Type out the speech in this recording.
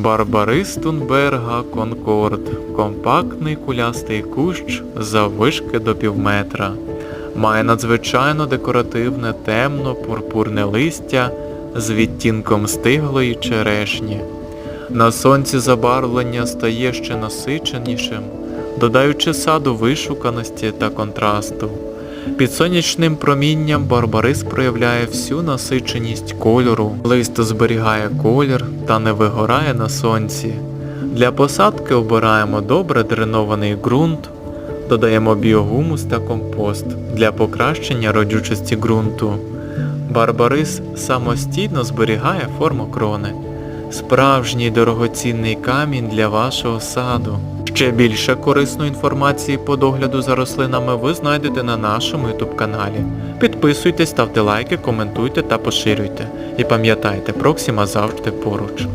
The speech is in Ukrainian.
Барбарис Тунберга Конкорд. Компактний кулястий кущ заввишки до півметра. Має надзвичайно декоративне темно-пурпурне листя з відтінком стиглої черешні. На сонці забарвлення стає ще насиченішим, додаючи саду вишуканості та контрасту. Під сонячним промінням барбарис проявляє всю насиченість кольору, лист зберігає колір та не вигорає на сонці. Для посадки обираємо добре дренований ґрунт, додаємо біогумус та компост для покращення родючості ґрунту. Барбарис самостійно зберігає форму крони. Справжній дорогоцінний камінь для вашого саду. Ще більше корисної інформації по догляду за рослинами ви знайдете на нашому YouTube каналі. Підписуйтесь, ставте лайки, коментуйте та поширюйте. І пам'ятайте, Проксима завжди поруч.